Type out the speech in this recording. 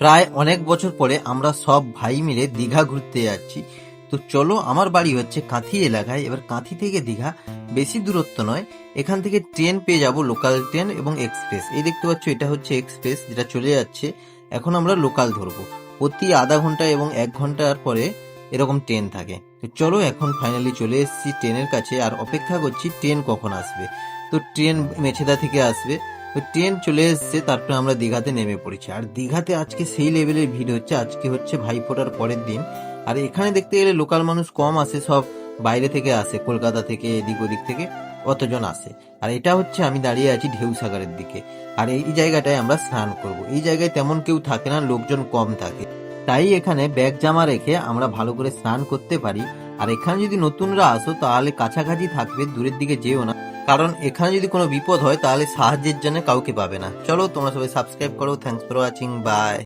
প্রায় অনেক বছর পরে আমরা সব ভাই মিলে দীঘা ঘুরতে যাচ্ছি। তো চলো, আমার বাড়ি হচ্ছে কাঁথি এলাকায়। এবার কাঁথি থেকে দীঘা বেশি দূরত্ব নয়। এখান থেকে ট্রেন পেয়ে যাব লোকাল ট্রেন এবং এক্সপ্রেস। এই দেখতে পাচ্ছ, এটা হচ্ছে এক্সপ্রেস যেটা চলে যাচ্ছে। এখন আমরা লোকাল ধরবো। প্রতি আধা ঘণ্টা এবং এক ঘণ্টার পরে এরকম ট্রেন থাকে। তো চলো, এখন ফাইনালি চলে এসেছি ট্রেনের কাছে। আর অপেক্ষা করছি ট্রেন কখন আসবে। তো ট্রেন মেছেদা থেকে আসবে। ট্রেন চলে এসছে, তারপরে আমরা দীঘাতে নেমে পড়েছি। আর দীঘাতে আজকে সেই লেভেলের ভিড় হচ্ছে, আজকে হচ্ছে ভাইফোঁটার পরের দিন। আর এখানে দেখতে গেলে লোকাল মানুষ কম আসে, সব বাইরে থেকে আসে, কলকাতা থেকে, এদিক ওদিক থেকে অতজন আসে। আর এটা হচ্ছে আমি দাঁড়িয়ে আছি ঢেউ সাগরের দিকে। আর এই জায়গাটায় আমরা স্নান করব। এই জায়গায় তেমন কেউ থাকে না, লোকজন কম থাকে। তাই এখানে ব্যাগ জামা রেখে আমরা ভালো করে স্নান করতে পারি। আর এখানে যদি নতুনরা আসো, তাহলে কাছাকাছি থাকবে, দূরের দিকে যেও না। কারণ এখানে যদি কোনো বিপদ হয়, তাহলে সাহায্যের জন্য কাউকে পাবে না। চলো, তোমরা সবাই সাবস্ক্রাইব করো। Thanks for watching by